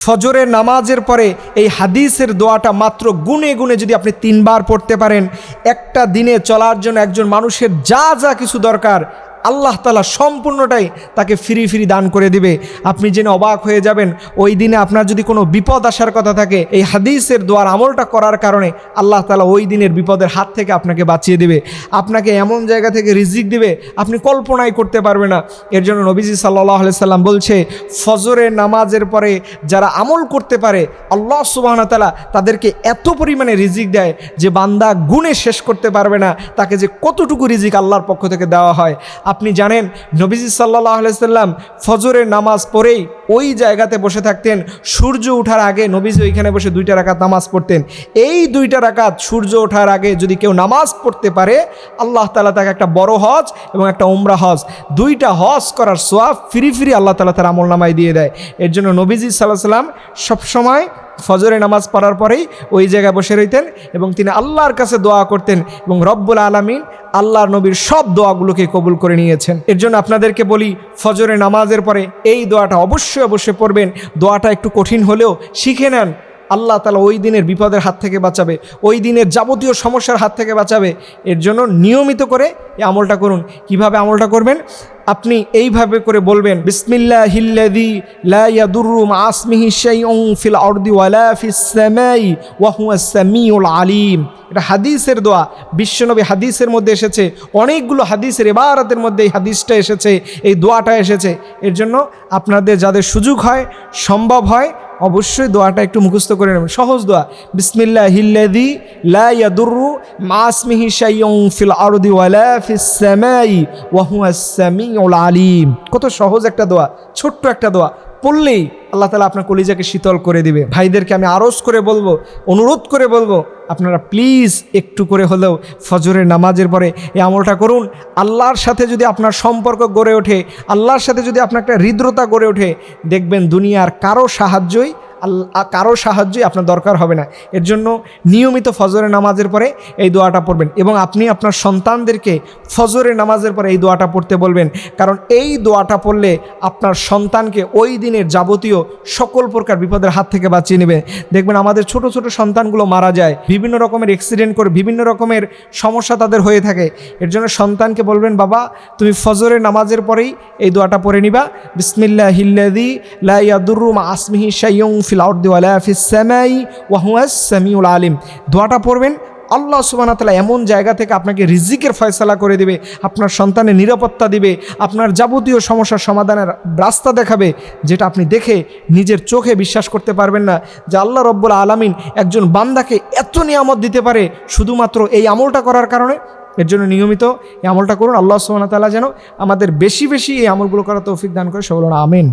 ফজরের নামাজের পরে এই হাদিসের দোয়াটা মাত্র গুনে গুনে যদি আপনি তিনবার পড়তে পারেন, একটা দিনে চলার জন্য একজন মানুষের যা যা কিছু দরকার আল্লাহ তালা সম্পূর্ণটাই তাকে ফ্রি ফ্রি দান করে দিবে। আপনি জেনে অবাক হয়ে যাবেন, ওই দিনে আপনার যদি কোনো বিপদ আসার কথা থাকে, এই হাদিসের দোয়ার আমলটা করার কারণে আল্লাহ তালা ওই দিনের বিপদের হাত থেকে আপনাকে বাঁচিয়ে দিবে। আপনাকে এমন জায়গা থেকে রিজিক দিবে, আপনি কল্পনাই করতে পারবে না। এর জন্য নবীজি সাল্লাহ সাল্লাম বলছে, ফজরের নামাজের পরে যারা আমল করতে পারে, আল্লাহ সুবাহনা তালা তাদেরকে এত পরিমাণে রিজিক দেয় যে বান্দা গুণে শেষ করতে পারবে না। তাকে যে কতটুকু রিজিক আল্লাহর পক্ষ থেকে দেওয়া হয় আপনি জানেন, নবীজি সাল্লাহ আলাইসাল্লাম ফজরের নামাজ পড়েই ওই জায়গাতে বসে থাকতেন। সূর্য ওঠার আগে নবীজি ওইখানে বসে দুইটা রাকাত নামাজ পড়তেন। এই দুইটা রাকাত সূর্য ওঠার আগে যদি কেউ নামাজ পড়তে পারে, আল্লাহ তালা তাকে একটা বড় হজ এবং একটা উমরা হজ। দুইটা হজ করার সোয়াব ফিরি ফিরি আল্লাহ তালা তার আমল নামায় দিয়ে দেয়। এর জন্য নবীজি সাল্লাহ সাল্লাম সবসময় ফজরে নামাজ পড়ার পরেই ওই জায়গায় বসে রইতেন এবং তিনি আল্লাহর কাছে দোয়া করতেন এবং রব্বুল আলমিন আল্লাহর নবীর সব দোয়াগুলোকে কবুল করে নিয়েছেন। এর জন্য আপনাদেরকে বলি, ফজরে নামাজের পরে এই দোয়াটা অবশ্যই অবশ্যই পড়বেন। দোয়াটা একটু কঠিন হলেও শিখে নেন। আল্লাহ তালা ওই দিনের বিপদের হাত থেকে বাঁচাবে, ওই দিনের যাবতীয় সমস্যার হাত থেকে বাঁচাবে। এর জন্য নিয়মিত করে এই আমলটা করুন। কীভাবে আমলটা করবেন? আপনি এইভাবে করে বলবেন বিসমিল্লা হিল্লাদি লা ইয়াদুররু মা আসমিহি শাইউন ফিল আরদি ওয়ালা ফিস সামাই ওয়া হুয়া সামিউল আলিম। এটা হাদিসের দোয়া। বিশ্বনবী হাদিসের মধ্যে এসেছে, অনেকগুলো হাদিসের এবারাতের মধ্যে এই হাদিসটা এসেছে, এই দোয়াটা এসেছে। এর জন্য আপনাদের যাদের সুযোগ হয়, সম্ভব হয় অবশ্যই দোয়াটা একটু মুখস্থ করে নেবেন। সহজ দোয়া। বিসমিল্লা হিল্লাদি লা ইয়াদুররু মা আসমিহি শাইউন ফিল আরদি ওয়ালা ফিসামাই ওয়া হুয়া সামিউল আলিম। কত সহজ একটা দোয়া, ছোট্ট একটা দোয়া। পড়লেই আল্লাহ তালা আপনার কলিজাকে শীতল করে দিবে। ভাইদেরকে আমি আরজ করে বলব, অনুরোধ করে বলব, আপনারা প্লিজ একটু করে হলেও ফজরের নামাজের পরে এই আমলটা করুন। আল্লাহর সাথে যদি আপনার সম্পর্ক গড়ে ওঠে, আল্লাহর সাথে যদি আপনার একটা হৃদ্রতা গড়ে ওঠে, দেখবেন দুনিয়ার কারও সাহায্যই আল্লাহ কারও সাহায্যই আপনার দরকার হবে না। এর জন্য নিয়মিত ফজরের নামাজের পরে এই দোয়াটা পড়বেন এবং আপনি আপনার সন্তানদেরকে ফজরের নামাজের পরে এই দোয়াটা পড়তে বলবেন। কারণ এই দোয়াটা পড়লে আপনার সন্তানকে ওই দিনের যাবতীয় সকল প্রকার বিপদের হাত থেকে বাঁচিয়ে নেবে। দেখবেন আমাদের ছোট ছোট সন্তানগুলো মারা যায়, বিভিন্ন রকমের অ্যাক্সিডেন্ট করে, বিভিন্ন রকমের সমস্যা তাদের হয়ে থাকে। এর জন্য সন্তানকে বলবেন, বাবা, তুমি ফজরের নামাজের পরেই এই দোয়াটা পড়ে নিবা। বিসমিল্লাহ হিল্লাদি লা ইয়াদুররু মা আসমিহি শাইউন ফিল আউট ওয়ালা ফিস সামাই ওয়া হুয়াস সামিউল আলিম। দোয়াটা পড়বেন, আল্লাহ সুবানা তালা এমন জায়গা থেকে আপনাকে রিজিকের ফয়সলা করে দিবে, আপনার সন্তানের নিরাপত্তা দিবে, আপনার যাবতীয় সমস্যার সমাধানের রাস্তা দেখাবে, যেটা আপনি দেখে নিজের চোখে বিশ্বাস করতে পারবেন না যে আল্লাহ রব্বুল আলামিন একজন বান্দাকে এত নিয়ামত দিতে পারে শুধুমাত্র এই আমলটা করার কারণে। এর জন্য নিয়মিত এই আমলটা করুন, আল্লাহ সুবাহ তালা যেন আমাদের বেশি বেশি এই আমলগুলো করা তৌফিক দান করে। সবল আমিন।